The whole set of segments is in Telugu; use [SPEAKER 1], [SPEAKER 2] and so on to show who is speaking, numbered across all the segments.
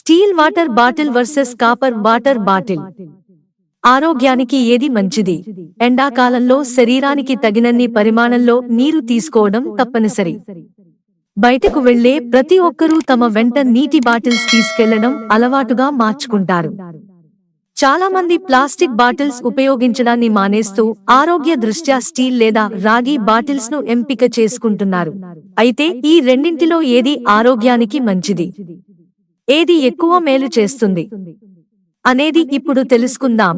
[SPEAKER 1] Steel water bottle versus copper water bottle. ఆరోగ్యానికి ఏది మంచిది? ఎండాకాలంలో శరీరానికి తగినన్ని పరిమాణంలో నీరు తీసుకోవడం తప్పనిసరి. బయటకు వెళ్ళే ప్రతి ఒక్కరూ తమ వెంట నీటి బాటిల్స్ తీసుకెళ్ళడం అలవాటుగా మార్చుకుంటారు. చాలా మంది ప్లాస్టిక్ బాటిల్స్ ఉపయోగించడాన్ని మానేస్తూ ఆరోగ్య దృష్ట్యా స్టీల్ లేదా రాగి బాటిల్స్ను ఎంపిక చేసుకుంటున్నారు. అయితే ఈ రెండింటిలో ఏది ఆరోగ్యానికి మంచిది? ఏది ఎక్కువ మేలు చేస్తుంది? అనేది ఇప్పుడు తెలుసుకుందాం.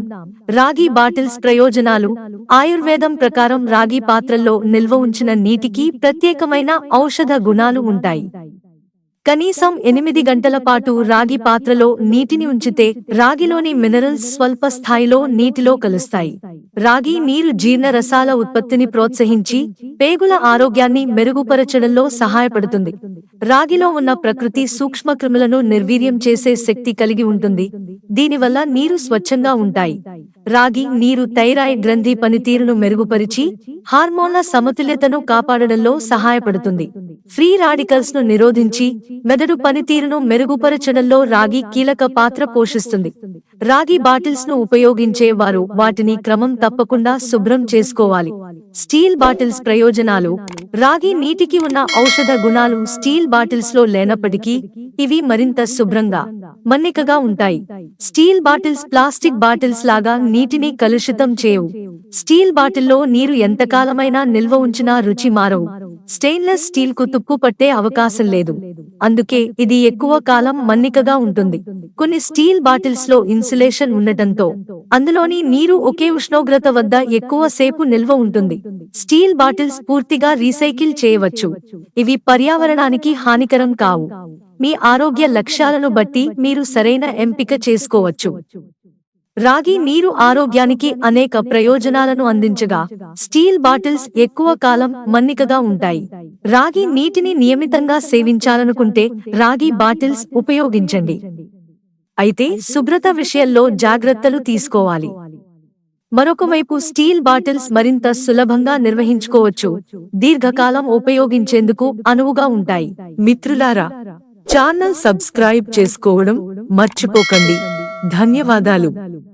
[SPEAKER 1] రాగి బాటిల్స్ ప్రయోజనాలు. ఆయుర్వేదం ప్రకారం రాగి పాత్రల్లో నిల్వ ఉంచిన నీటికి ప్రత్యేకమైన ఔషధ గుణాలు ఉంటాయి. కనీసం ఎనిమిది గంటల పాటు రాగి పాత్రలో నీటిని ఉంచితే రాగిలోని మినరల్స్ స్వల్ప స్థాయిలో నీటిలో కలుస్తాయి. రాగి నీరు జీర్ణ రసాల ఉత్పత్తిని ప్రోత్సహించి పేగుల ఆరోగ్యాన్ని మెరుగుపరచడంలో సహాయపడుతుంది. రాగిలో ఉన్న ప్రకృతి సూక్ష్మక్రిములను నిర్వీర్యం చేసే శక్తి కలిగి ఉంటుంది. దీనివల్ల నీరు స్వచ్ఛంగా ఉంటాయి. రాగి నీరు థైరాయిడ్ గ్రంథి పనితీరును మెరుగుపరిచి హార్మోన్ల సమతుల్యతను కాపాడడంలో సహాయపడుతుంది. ఫ్రీ రాడికల్స్ను నిరోధించి మెదడు పనితీరును మెరుగుపరచడంలో రాగి కీలక పాత్ర పోషిస్తుంది. రాగి బాటిల్స్ను ఉపయోగించే వారు వాటిని క్రమం తప్పకుండా శుభ్రం చేసుకోవాలి. స్టీల్ బాటిల్స్ ప్రయోజనాలు. రాగి నీటికి ఉన్న ఔషధ గుణాలు స్టీల్ బాటిల్స్లో లేనప్పటికీ ఇవి మరింత శుభ్రంగా మన్నికగా ఉంటాయి. స్టీల్ బాటిల్స్ ప్లాస్టిక్ బాటిల్స్ లాగా నీటిని కలుషితం చేయవు స్టీల్ బాటిల్లో నీరు ఎంతకాలమైనా నిల్వ ఉంచినా రుచి మారవు. స్టెయిన్లెస్ స్టీల్కు తుప్పు పట్టే అవకాశం లేదు. అందుకే ఇది ఎక్కువ కాలం మన్నికగా ఉంటుంది. కొన్ని స్టీల్ బాటిల్స్లో ఇన్సులేషన్ ఉండటంతో అందులోని నీరు ఒకే ఉష్ణోగ్రత వద్ద ఎక్కువ సేపు నిల్వ ఉంటుంది. స్టీల్ బాటిల్స్ పూర్తిగా రీసైకిల్ చేయవచ్చు. ఇవి పర్యావరణానికి హానికరం కావు. మీ ఆరోగ్య లక్ష్యాలను బట్టి మీరు సరైన ఎంపిక చేసుకోవచ్చు. రాగి నీరు ఆరోగ్యానికి అనేక ప్రయోజనాలను అందించగా స్టీల్ బాటిల్స్ ఎక్కువ కాలం మన్నికగా ఉంటాయి. రాగి నీటిని నియమితంగా సేవించాలనుకుంటే రాగి బాటిల్స్ ఉపయోగించండి. అయితే శుభ్రత విషయంలో జాగ్రత్తలు తీసుకోవాలి. మరొకవైపు స్టీల్ బాటిల్స్ మరింత సులభంగా నిర్వహించుకోవచ్చు. దీర్ఘకాలం ఉపయోగించేందుకు అనువుగా ఉంటాయి. మిత్రులారా ఛానల్ సబ్స్క్రైబ్ చేసుకోవడం మర్చిపోకండి. ధన్యవాదాలు.